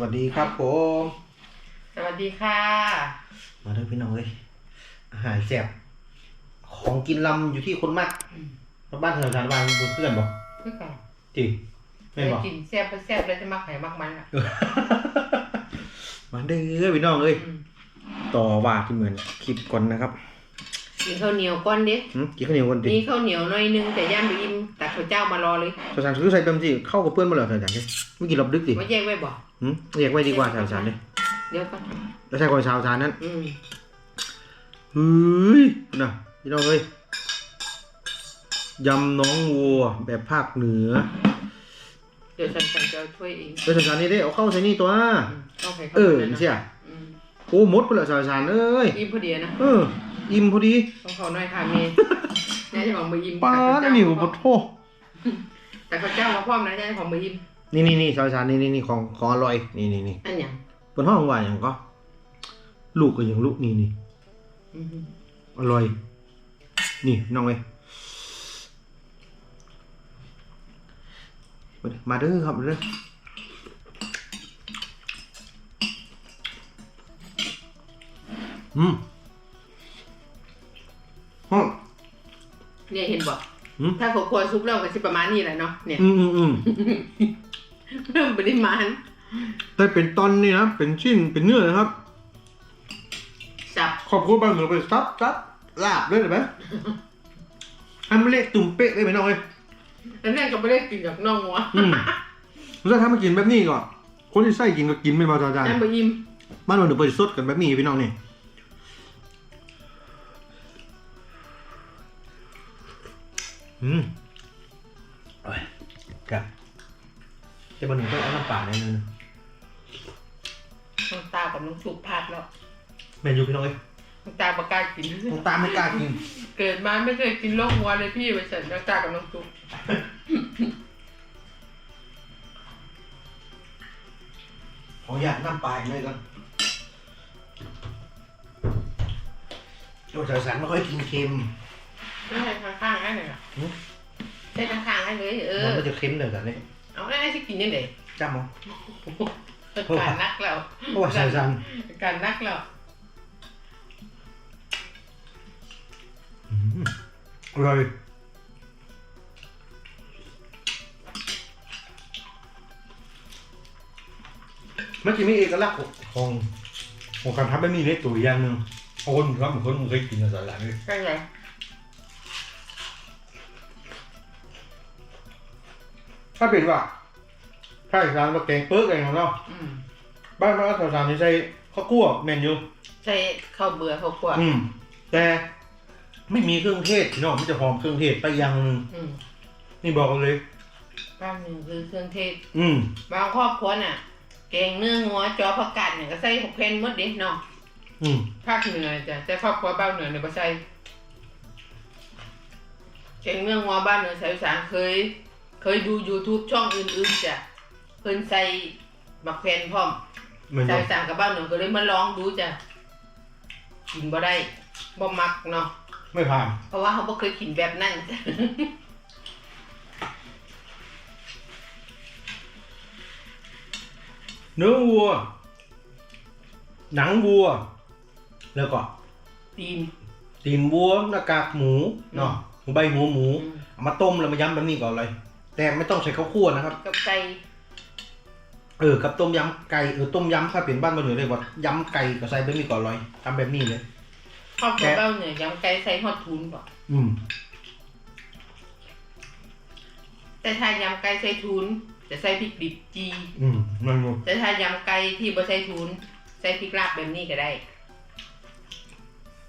วัสดีครับผมสวัสดีค่ะ มาเด้อพี่น้องเลยอาหารแซ่บของกินลำอยู่ที่คนมากอืมบ้านเธอทานบ้านบนเพื่อนบอกคือกันจริงไม่นได้บอกกินแซ่บไปแซ่บแล้วจะมักไข่มักมันอะมาเด้อพี่น้องเอ้ยอืมต่อว่าที่เหมือนคลิปก่อนนะครับกินข้าวเหนียวก้อนดิหึกินข้าวเหนียวก่อนดิมีข้าวเหนียวหน่อยนึงแต่ย่านไปอิ่มตักข้าวเจ้ามารอเลยสาวสารซื้อใส่เต็มที่เข้ากับเพื่อนมาเลยสาวสารดิไม่กินรอบดึกดิมาแยกไว้บ่ หึเรียกไว้ดีกว่าสาวสารดิเดี๋ยวก่อนแล้วใช่คนสาวสารนั้นอืมเฮ้ยน่ะพี่น้องเอ้ยยำน้องวัวแบบภาคเหนือเดี๋ยวฉันฉันจะช่วยเองแล้วสาวสารนี่ได้เอาเข้าใส่นี่ตัวอืมต้องไข่ข้าวเออหนียวเสียอืมโอ้หมดไปและสาวสารเอ้ยอิ่มพอดีนะเออ อิ่มพอดีต้องขอหน่อยค่ะเมย์นี่จะของมืออิ่มป้าตักดข้าวนี่เจ้าโอ้โหแต่ข้าวเจ้ามาพร้อมนะจะของมืออิ่ม นี่นี่นี่สาวสารนี่นี่นี่ของของอร่อย นี่นี่นี่อันหยังบนห้องว่าอย่างก็ ลูกก็อย่างลูกนี่นี่อืมอร่อย นี่น้องเอ้ยมาเด้อครับมาเด้ออืมห้องเนี่ยเห็นบ่อืม ถ้าขควรซุปแล้วก็สิประมาณนี้แหละเนาะเนี่ย อืมอืมอืม เพิ่มปริมาณแต่เป็นตอนนี่นะเป็นชิ้นเป็นเนื้อนะครับ สับขอบคุณบางเหมือนไปซับซับลาบเลยได้ไหมให้มันเละตุ่มเป๊ะเลยไหมน้องเอ้ยแล้วเนี่ยก็ไม่ได้กินกับน่องวัวอืมแล้วถ้ามากินแบบนี้ก่อนคนที่ใส่กินก็กินไม่มาจาจานนั่นบะยิมบ้านเราเดี๋ยวไปสดกันแบบนี้พี่น้องนี่อืม จะมาหนึ่งต้องเอาน้ำเปล่าแน่นอนน้องตากับน้องสุกพลาดแล้วเมนูพี่น้องเอ้ยน้องตาประกล้ากิน น้องตามไม่กล้ากินเกิดมาไม่เคยกินโลกวัวเลยพี่ไปเสร็จน้องตากับน้องสุกขออยากน้ำปลาอีกหน่อยก่อนโอ้ยสายสารไม่ค่อยกินเค็มไม่ใช่ข้างๆให้หน่อยอะหือใช่ข้างๆให้เลยเออมันก็จะเค็มเลยแต่นี่ เอาได้ให้สิกินยังไงจ้ามั้งการนักแล้วเพราะว่าสายสารการนักแล้วอืมอร่อยมันจะมีเอกลักษณ์ของของการทำแบบนี้ในตัวอย่างหนึ่งเพราะคนครับบางคนมันเคยกินสายสารนี่ใช่ไง ถ้าเป็นว่าถ้าสายสารมาแกงเปิ๊กอะไรของเราอืมบ้านเราสายสารนี่ใส่ข้าวคั่วแมนยูใช่ข้าวเบื่อข้าวคั่วอืม แต่ไม่มีเครื่องเทศพี่น้องมันจะหอมเครื่องเทศไปอย่างหนึงอืมนี่บอกกันเลย บ้านหนึ่งคือเครื่องเทศอืม บางครอบครัวน่ะแกงเนื้องัวจอผักกาดเนี่ยก็ใส่หกเพนหมดเด็เนาะอืมภาคเหนือจ้ะแต่ครอบครัวบ้านเหนือเนี่ยบ่ใส่แกงเนื้องัวบ้านเหนือใส่อีสานเคยเค ยดู YouTube ช่องอื่นๆจ้ะเพิ่นใส่บักแพนพร้อมเหมือนใส่กันอีสานกับบ้านเหนือก็เลยมาลองดูจ้ะกินบ่ได้บ่มักเนาะไม่ผ่านเพราะว่าเขาบ่เคยกินแบบนั้นจ้ะเนื้อวัว หนังวัว แล้วก็ตีนตีนวัวหน้ากากหมูเนาะใบหัวหมูอืมเอามาต้มแล้วมาย้ำแบบนี้ก่อนเลย แต่ไม่ต้องใช้ข้าวคั่วนะครับ กับไก่เออกับต้มยำไก่เออต้มยำถ้าเป็นบ้านมาเหนือเรียกว่ายำไก่ก็ใส่แบบนี้ก่อนเลยทำแบบนี้เลยครอบครัวแกะบ้านเหนือยำไก่ใส่ฮอดทุนบ่อืมแต่ถ้ายำไก่ใส่ทุนจะใส่พริกดิบจีอืมนั่นงูแต่ถ้ายำไก่ที่บ่ใส่ทุนใส่พริกลาบแบบนี้ก็ได้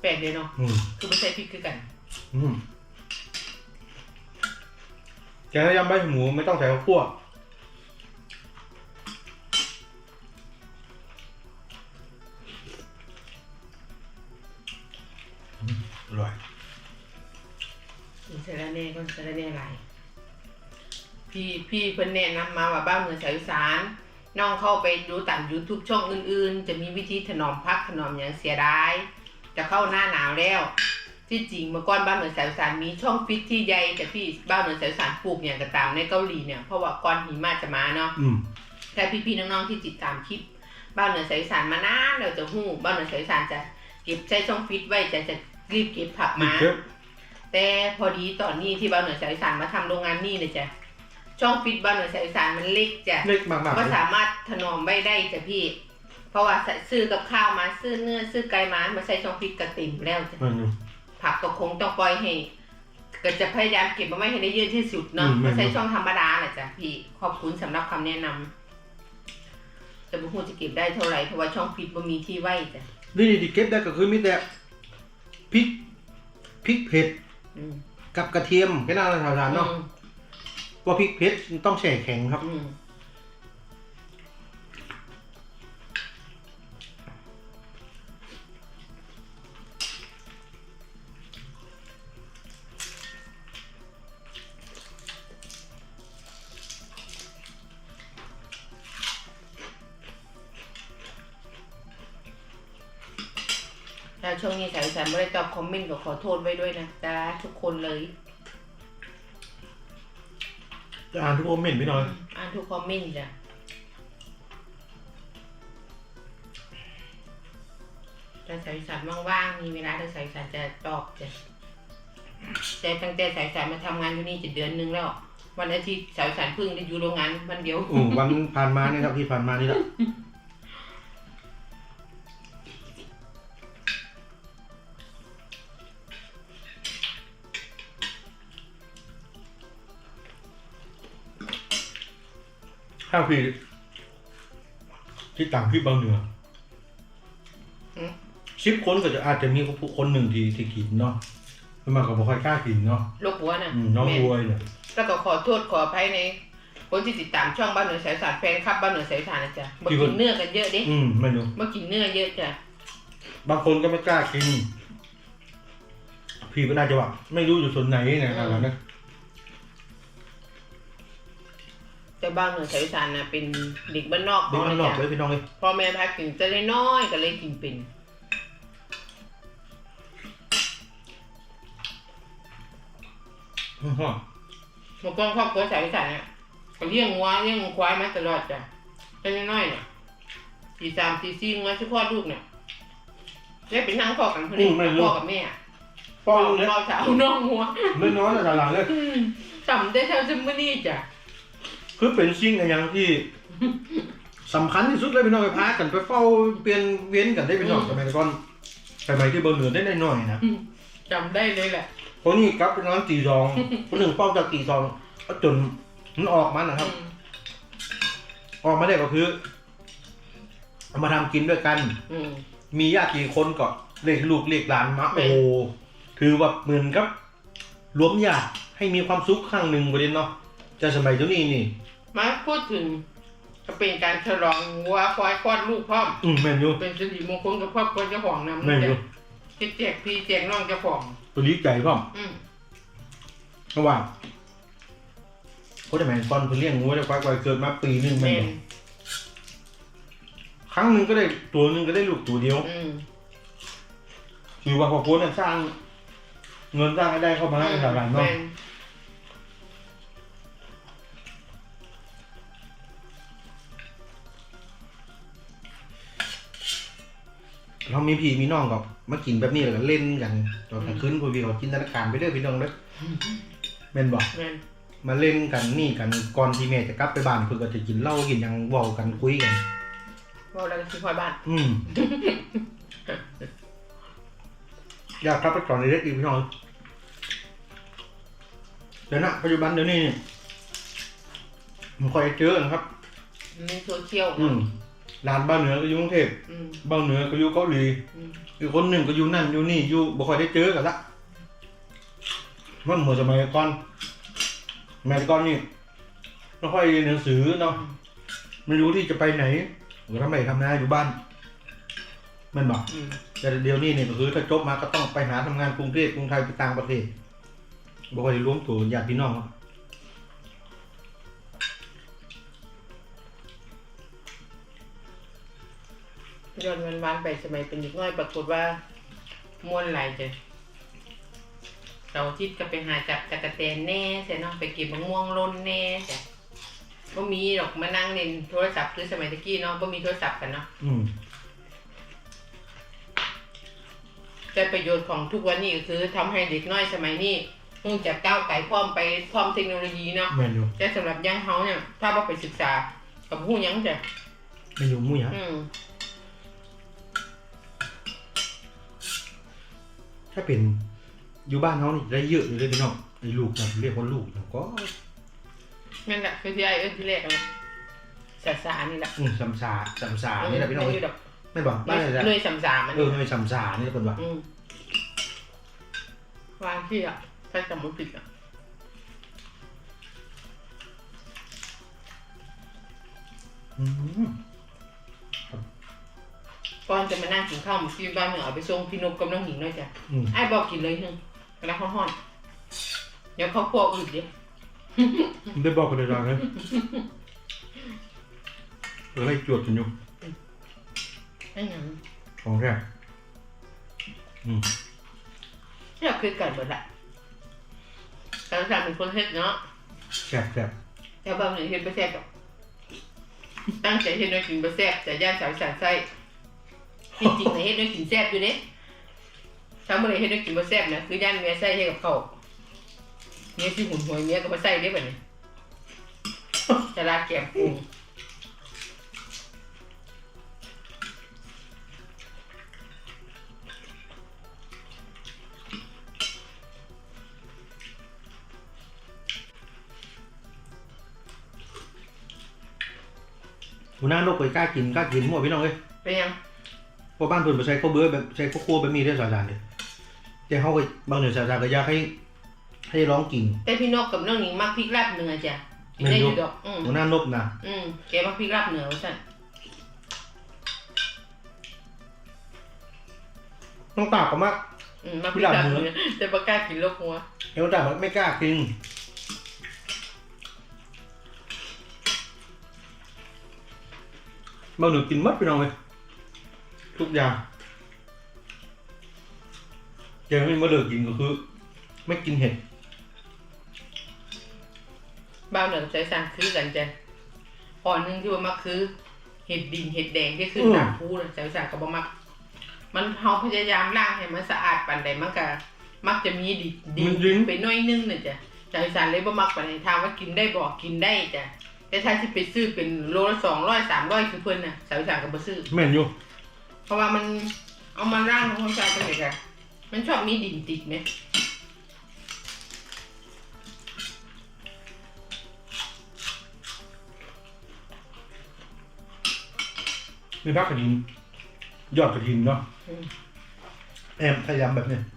แปลกเลยเนาะอืมคือบ่ใส่พริกคือกัน อืม แกงยำใบหมูไม่ต้องใส่ข้าวคั่วอืมอร่อยใส่ละแน่ก็ใส่ละแน่หลายพี่พี่เพิ่นแนะนำมาว่าบ้านเหนือสายอีสานน้องเข้าไปดูตาม YouTube ช่องอื่นๆ จะมีวิธีถนอมพักถนอมอย่างเสียดาย จะเข้าหน้าหนาวแล้ว ที่จริงเมื่อก่อนบ้านเหนือสายอีสานมีช่องฟิตที่ใหญ่แต่พี่บ้านเหนือสายอีสานปลูกอย่างก็ตามในเกาหลีเนี่ยเพราะว่าก่อนหิมะจะมาเนาะอืมแต่พี่ๆน้องๆที่ติดตามคลิป บ้านเหนือสายอีสานมานานเราจะหู้บ้านเหนือสายอีสานจะเก็บใช้ช่องฟิตไว้จะจะรีบเก็บผักนี่มาเก็บแต่พอดีตอนนี้ที่บ้านเหนือสายอีสานมาทำโรงงานนี่เลยจ้ะช่องฟิตบ้านเหนือสายอีสานมันเล็กจ้ะเล็กมากๆก็เลยสามารถถนอมไว้ได้จ้ะพี่ เพราะว่าซื้อกับข้าวมาซื้อเนื้อซื้อไก่มามาใส่ช่องฟิตกระติ่มแล้วจ้ะมันอยู่ ผักก็คงต้องปล่อยให้ก็จะพยายามเก็บมาไว้ให้ได้เยอะที่สุดเนาะอืมมาใช้ช่องธรรมดาแหละจ้ะพี่ขอบคุณสำหรับคำแนะนำแต่บุคคลจะเก็บได้เท่าไหร่เพราะว่าช่องฟิตบ่มีที่ไว้จ้ะนี่ที่เก็บได้ก็คือมีแต่พริกพริกเผ็ดอืมกับกระเทียมแค่นั้นเราทานเนาะอืมว่าพริกเผ็ดต้องแช่แข็งครับ คอมเมนต์ก็ขอโทษไว้ด้วยนะจ๊ะทุกคนเลย จะอ่านทุกคอมเมนต์พี่น้อย อ่านทุกคอมเมนต์จ้ะถ้าสายสารว่างๆ มีเวลาถ้าสายสารจะตอบจ้ะแต่ตั้งแต่สายสารมาทำงานอยู่นี่จะเดือนหนึงแล้ว วันอาทิตย์สายสารเพิ่งได้อยู่โรงงานวันเดียว อืมวันผ่านมานี่ครับที่ผ่านมานี่แหละ ข้าวพี่ที่ต่างพี่บางเหนืออืมชิปคนก็จะอาจจะมีคนหนึ่งที่ที่กินเนาะมันมากับบ่ค่อยกล้ากินเนาะโรคหัวน่ะอืมน้องแม่บวยเนี่ยแล้วก็ขอโทษขออภัยใน คนที่ติดตามช่องบ้านเหนือสายสารแฟนคลับบ้านเหนือสายสารนะจ๊ะมากินเนื้อกันเยอะดิอืมไม่รู้มากินเนื้อเยอะจ้ะบางคนก็ไม่กล้ากิน พี่ก็น่าจะว่าไม่รู้อยู่ส่วนไหนเนะครับนะ แต่บ้านเหนือสายสารนะเป็นเด็กบ้านนอกเด็กมันนอกจ้ะเลยพี่น้องเลยพ่อแม่พากินจะได้น้อยก็เลยกินเป็นอื้อหือเมื่อก่อนครอบครัวสายสารเนี่ยก็เลี้ยงวัวเลี้ยงควายมาตลอดจ้ะจะได้น้อยเนี่ยตีสามตีสี่งัวชื่อพ่อลูกเนี่ยได้เป็นนั่งพ่อกันเพื่อนพ่อกับแม่ป้อนเลยพ่อสาวน้องงัวไม่น้อยนะหลังๆเลยอืมจำได้เท่าจะมื่อนี้จ้ะ คือเป็นสิ่งอย่างที่สำคัญที่สุดเลยพี่น้องไปพากันไปเฝ้าเปลี่ยนเวียนกันได้พี่น้องสมัยก่อนสมัยที่เบอร์เหนือได้หน่อยๆนะจำได้เลยแหละคนนี้กลับไปนอนตีสองคนหนึ่งเฝ้าจากตีสองจนมันออกมานะครับอืมออกมาได้ก็คือเอามาทำกินด้วยกันอืมมีญาติกี่คนก็เรียกลูกเรียกหลานมาเป็โอ้นโหถือว่าเหมือนกับรวมญาติให้มีความสุขครั้งหนึ่งประเด็นเนาะจะสมัยเจ้านี้นี่ มาพูดถึงก็เป็นการฉลองวัวควายคลอดลูกพร้อม อืมแม่นอยู่เป็นสิริมงคลกับครอบครัวเจ้าของนำแม่นอยู่จะแจกพี่แจกน้องเจ้าของ ตัวนี้ใจพ่อมอืมเพราะว่าเขาจะแม่นตอนเพิ่นเลี้ยงงูได้ควายควายเกิดมาปีหนึงแม่แม่นนบ่ครั้งหนึ่งก็ได้ตัวหนึ่งก็ได้ลูกตัวเดียวอืมถือว่าพอพ้นสร้าง เงินสร้างให้ได้เข้ามาในตลาดเนาะ เรามีพี่มีน้องก็มากินแบบนี้แล้วก็เล่นกันตอนกลางคืนพวกพี่ก็จินตนาการไปเรื่อยพี่น้องเด้อแม่นบ่แม่นมาเล่นกันนี่กันก่อนที่แม่จะกลับไปบ้านเพื่อก็จะกินเหล้ากินหยังเว้ากันคุยกันว่าเราจะซื้อควายบ้านอืมอยากกลับไปก่อนในเด็กอีกพี่น้องเดี๋ยวนะปัจจุบันเดี๋ยวนี้นี่มันค่อยเจอนะครับ มีโซเชียลอืม ร้านบ้านเหนือก็อยู่กรุงเทพอืมบ้านเหนือก็อยู่เกาหลี อืมอีกคนหนึ่งก็อยู่นั่นอยู่นี่อยู่บ่ค่อยได้เจอกันละมันเหมือนสมัยก่อนสมัยก่อนนี่ไม่ค่อยเรียนหนังสือเนาะไม่รู้ที่จะไปไหนหรือทำไรทำนาอยู่บ้านแมันบอกอืมแต่เดี๋ยวนี้เนี่ยก็คือถ้าจบมาก็ต้องไปหาทำงานกรุงเทพกรุงไทยไปต่างประเทศบ่ค่อยได้รวมตัวญาติพี่น้องครับ ย้อนวันวานๆไปสมัยเป็นเด็กน้อยปรากฏว่าม่วนไหลายจ้ะเสาร์อาทิตย์ก็ไปหาจับตะกะแตนแน่ใช่เนาะไปเก็บมะม่วงล้นแน่จ้ะก็มีหรอกมานั่งเล่นโทรศัพท์คือสมัยตะกี้เนาะก็มีโทรศัพท์กันเนาะอืมแต่ประโยชน์ของทุกวันนี้ก็คือทำให้เด็กน้อยสมัยนี้คงจะก้าวไกลพร้อมไปพร้อมเทคโนโลยีเนาะแม่นอยู่แต่สำหรับยังเขาเนี่ย ถ้าว่าไปศึกษากับผู้ยังจะแม่นอยู่หมู่หยังอืม ถ้าเป็นอยู่บ้านเขานี่ได้เยอะอยู่เลยพี่น้องไอ้ลูกนะเรียกว่าลูกนะก็นั่นแหละคือที่ไอ้เอิ้นที่แรกอะสาสานี่แหละอืมสำสาสำสานี่แหละพี่น้องมัเอ้อยยู่ดอกไม่บอกบ้านอะไรเลยสำสามันเออไม่สำสานี่คนว่าอืมวางที่อะถ้าจำไม่ผิดอะอืมก่ อนจะมานั่งกินข้าวหมูที่บ้านเมืองเอาไปส่งพี่นกกับน้องหญิงหน่อยจ้ะอืม ไอ้บอกกินเลยหนึงแล้วเขาห่อนเดี๋ยวเขาพวกอื่นดิได้บอกกันเลยนะเลยเออไล่จวดกันอยู่ไอ้หยังของแท้อืมที่เราเคยกันหมดละแต่ละจานเป็นคนเฮ็ดเนาะแซ่บแซ่บแต่บางหนึ่งเฮ็ดไม่แซ่บหรอกตั้งใจเฮ็ดด้วยกินไม่แซ่บแต่ย่านสาวสารไส้ จริงๆนะเฮ็ดด้วยกินแซ่บอยู่เด้ถ้าเมื่อไรเฮ็ดด้วยกินไม่แซ่บนะคือย่านเมียไส้ให้กับเขาวเมียที่หุ่นหวยเมียก็มาใส่ได้แบบนี้จะลาแกมปรุงหัวหน้านกไปกล้ากินกล้ากินมั่วพี่น้องเอ้ยเป็นยัง เพราะบ้านเพิ่นบ่ใช้ข้าวเบื่อแบบใช้ข้าวคั่วแบบนี้ได้สาจานเด้แต่เขาก็บางเดือนสาจานก็อยากให้ให้ร้องกิ่ง แต่พี่นกกับน้องหนิงมักพริกลาบเนื้อจ้ะกินแม่นได้ออยู่ยู่ดอก อืมหัวหน้านกนะอืมแกมักพริกลาบเนื้อว่าสั่นต้องตากก็มากอืมมักพริกลาบพริกลาบเนื้เนื้ออแต่บ่กล้ากินโลกหัวเอวตากมันไม่กล้ากินบางเดือนกินหมัดพี่น้องเลย ทุกอย่างแกไม่มาเลิกกินก็คือ ไม่กินเห็ดบ้าวเหนือใช้สร้างคือกันจ้ะอ่อนหนึงที่ว่ามักคือ เห็ดดินเห็ดแดงที่ขึ้นตามภูน่ะใช้สร้างก็บ่มัก มันเฮาพยายามล้างให้มันสะอาดปานใดมันก็มักจะมีดินดิมันยิงไปหน้อยนึงน่ะจ้ะใจสารเลยบ่มักปานใดถามว่ากินได้บ่กินได้จ้ะแต่ถ้าสิไปซื้อเป็นโลละ200 300คือเพิ่นน่ะสาวสารก็บ่ซื้อแม่นอยู่ เพราะว่ามันเอามาร่างของความสะอาดเป็นไงคะมันชอบมีดินติดไหมมีพักกระถินยอดกระถินเนาะอืมแอมพยายามแบบนี้ติ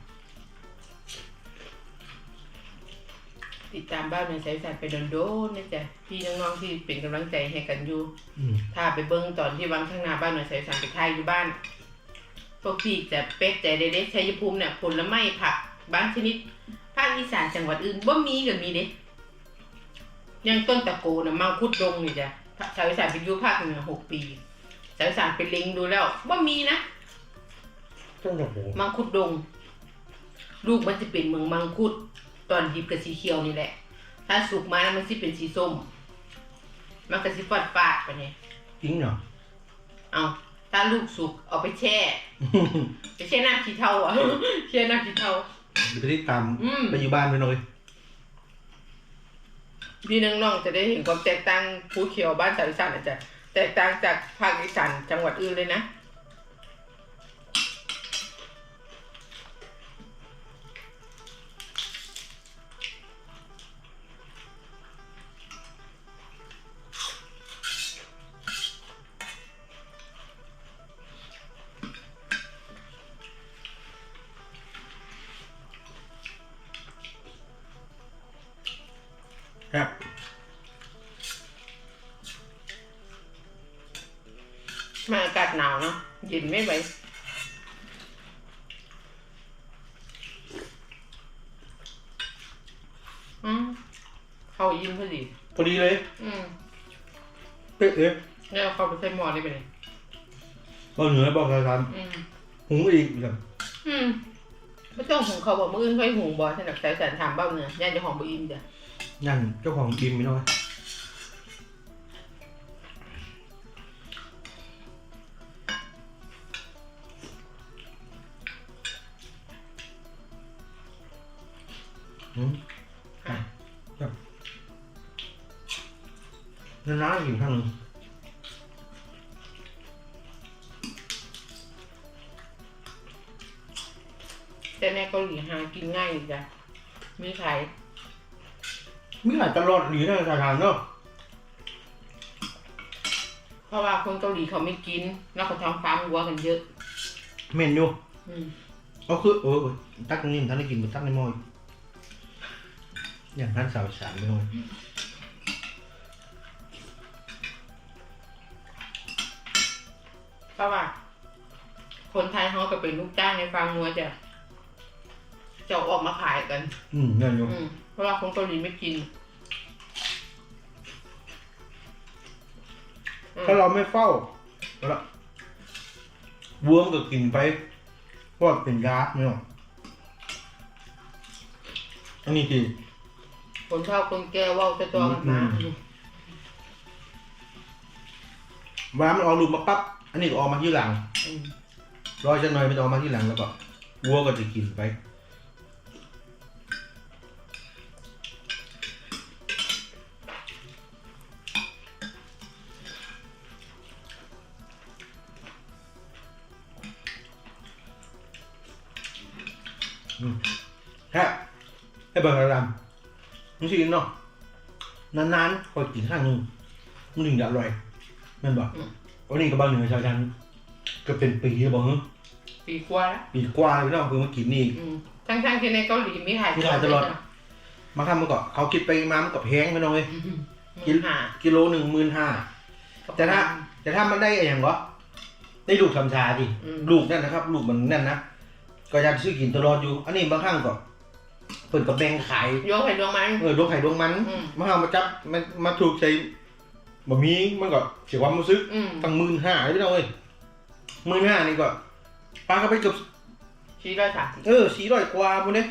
ตามบ้านในสายสายไปโดนๆนะจ๊ะพี่น้องๆที่เป็นกำลังใจให้กันอยู่อืมถ้าไปเบิ้งตอนที่วังข้างหน้าบ้านหน่อยสายสายไปทายอยู่บ้านพวกพี่จะเป๊กใจเด็ดๆชัยภูมิเนี่ยผลไม้ผักบางชนิดภาคอีสานจังหวัดอื่นบ่มีก็มีเด้อยังต้นตะโกนะมังคุดดงนี่จ้ะสายสายไปอยู่ภาคเหนือหกปีสายสายไปเล็งดูแล้วบ่มีนะต้องโอ้โหมังคุดดง ลูกมันจะเป็นเมืองมังคุด ตอนดิบกับสีเขียวนี่แหละ ถ้าสุกมาแล้วมันสิเป็นสีส้ม มันก็สิฟาดฟาดไปเนี่ยจริงเหรอ เอาถ้าลูกสุกเอาไปแช่ ไปแช่น้ำขี้เถ้าอะ แช่น้ำขี้เถ้าไปที่ตามอืม ไปอยู่บ้านไปหน่อยพี่น้องๆจะได้เห็นความแตกต่างภูเขียวบ้านสาวอีสานอาจจะแตกต่างจากภาคอีสานจังหวัดอื่นเลยนะ ไม่ไหวอืมเข้ายิ้มพอดี พอดีเลยอืมเป๊ะเลยแล้วเอาเข้าไปใส่หม้อได้ไปเลยบอกเหนือบอกสาจานอืมหุงอีกแบบอืมไม่ต้องหุงเขาวบอกมืออื่นค่อยหุงบ่สนับสายสันถามเบ้าเนื้อย่านเจะของบ่อิ่มจ้ะนั่นเจ้าของบิมไม่น้อย นานๆกินครั้งหนึ่งแต่ในเกาหลีหากินง่ายอีกจ้ะมีขายมีหลายตลอดหรือนะทานเนาะเพราะว่าคนเกาหลีเขาไม่กิน แล้วเขาทำฟาร์มวัวกันเยอะ เมนอยู่อืม ก็คือเออตักตรงนี้มันท่านได้กินมันตักในหม้ออีก อย่างนั้นสาวสารไม่น้อยเพราะว่า คนไทยเขาก็เป็นลูกจ้างในฟาร์มวัวจะจะเอาออกมาขายกัน อืมนั่นอยู่อืมเพราะว่าคนเกาหลีไม่กินอืมถ้าเราไม่เฝ้าแล้ววัวมันก็กินไปเพราะว่าเป็นยาไม่หรอกอันนี้คือ คนเฒ่าคนแก่เว่าจะตัวกันมาอืมวามันออกลูกมาปั๊บ อันนี้ก็ออกมาที่หลัง อืมรอยจะหน่อยมันจะออกมาที่หลังแล้วก็วัวก็จะกินไป อืมแค่ให้เบิร์ดดำ มันสิเนาะนานๆคอยกินข้างหนึงมันถึงจะอร่อยแม่นบอกวันนี้กับบางเหนือชาวจันทร์ก็เป็นปีแล้วบอกเฮ้ยปีกว่าแล้วปีกว่าแล้วเนาะเพิ่งมากินนี่ อืมทั้งๆที่ในเกาหลีมีขายมีขายตลอด มาทำมาก่อนเขาคิดไปมามันก็แพงไปหน่อยอืมกินหากิโลหนึ่งหมื่นห้า แต่ถ้า แต่ถ้ามันได้อย่างก็ได้ลูกทำชาดิ อืม ลูกนั่นนะครับ ลูกมันนั่นนะ ก็อยากซื้อกินตลอดอยู่ อันนี้บางครั้งก็ เปิดกับแบ่งขายโยกไปดวงมัน เออดวงไข่ดวงมันอืม มาเอามาจับมันมาถูกใช้บะหมี่มันก็เสียความรู้สึก อืมตั้งหมื่นห้าเลยพี่น้องเอ้ยหมื่นห้านี่ก็ปลาก็ไปเกือบชี้ร้อยสามสิบเออสี่ร้อยกว่าพวกนี้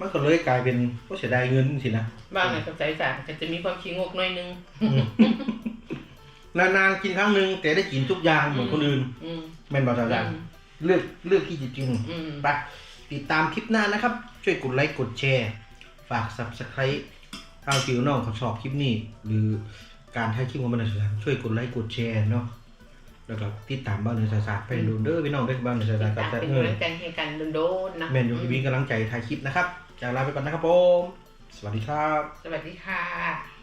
มันก็เลยกลายเป็นก็เสียดายเงินสินะบ้างเนี่ยกับใจสารก็จะมีความขี้งกหน่อยนึง นานๆกินครั้งหนึ่งแต่ได้กินทุกอย่างเหมือนคนอื่นอืมแม่นบอกสาวจันอืมเลือกเลือกที่จะกินอืม ไปติดตามคลิปหน้านะครับ ช่วยกดไลค์กดแชร์ ฝาก subscribe ถ้าฟิวน้องเขาชอบคลิปนี้ หรือการถ่ายคลิปของมันนะช่วยกดไลค์กดแชร์เนาะแล้วก็ติดตามบ้านเนือสายสายไปดูเด้อพี่น้องเด้อบ้านเนือสายสายกับต่างแต่เป็นเอกำอลังใจให้กันโดนๆนะแมนยูทีวีกำลังใจถ่ายคลิปนะครับจากลาไปก่อนนะครับผมสวัสดีครับ สวัสดีค่ะ